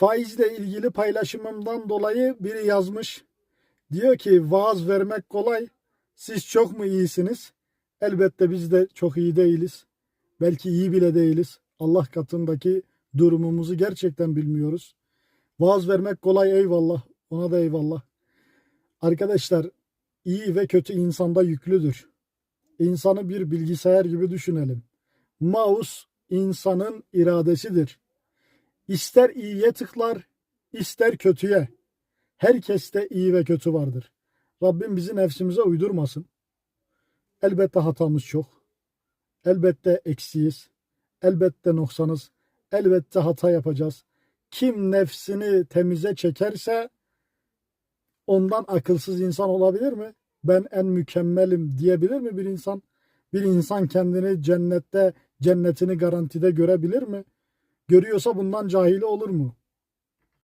Faizle ilgili paylaşımımdan dolayı biri yazmış. Diyor ki vaaz vermek kolay. Siz çok mu iyisiniz? Elbette biz de çok iyi değiliz. Belki iyi bile değiliz. Allah katındaki durumumuzu gerçekten bilmiyoruz. Vaaz vermek kolay eyvallah. Ona da eyvallah. Arkadaşlar iyi ve kötü insanda yüklüdür. İnsanı bir bilgisayar gibi düşünelim. Mouse insanın iradesidir. İster iyiye tıklar, ister kötüye. Herkeste iyi ve kötü vardır. Rabbim bizi nefsimize uydurmasın. Elbette hatamız çok. Elbette eksiyiz. Elbette noksanız. Elbette hata yapacağız. Kim nefsini temize çekerse ondan akılsız insan olabilir mi? Ben en mükemmelim diyebilir mi bir insan? Bir insan kendini cennette, cennetini garantide görebilir mi? Görüyorsa bundan cahili olur mu?